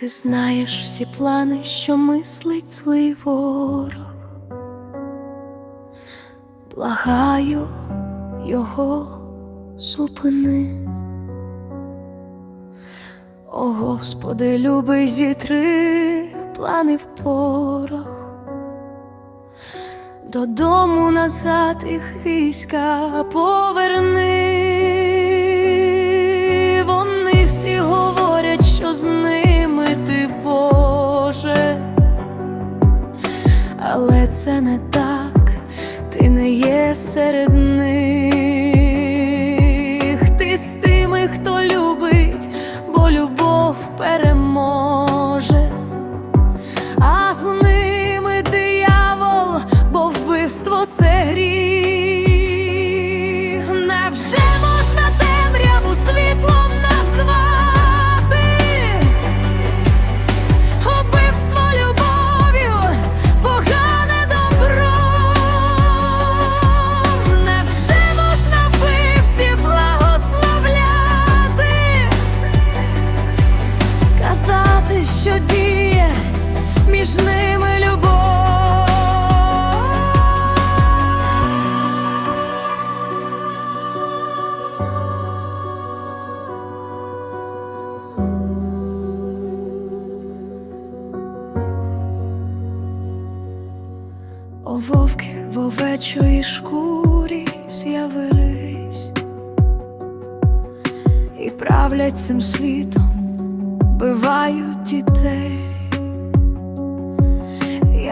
ти знаєш всі плани, що мислить злий ворог. Благаю його зупини. О Господи, любий, зітри плани в порох. Додому назад їх війська поверни. Це не так, ти не є серед них. Між ними любов. О вовки в овечої шкурі з'явились і правлять цим світом вбивають дітей,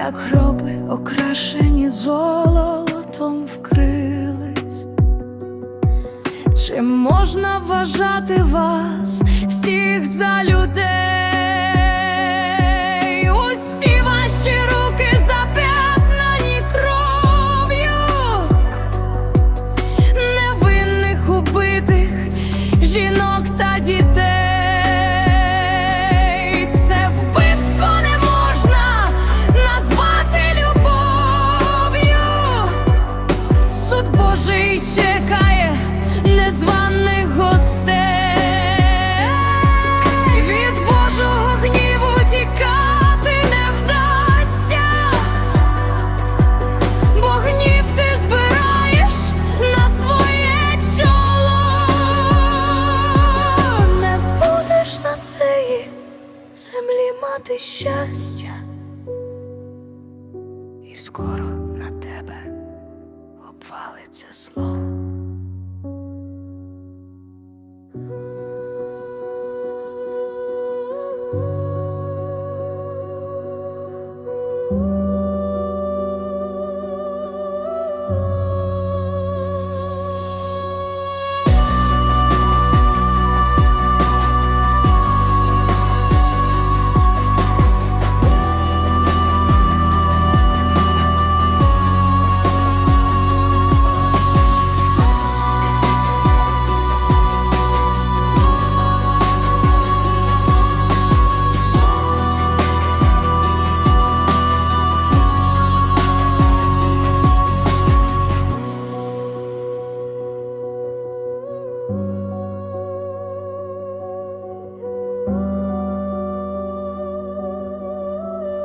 як гроби окрашені золотом вкрились. Чи можна вважати вас всіх за людей? Усі ваші руки зап'ятнані кров'ю невинних убитих жінок та дітей. ти щастя, і скоро на тебе обвалиться зло.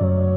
you.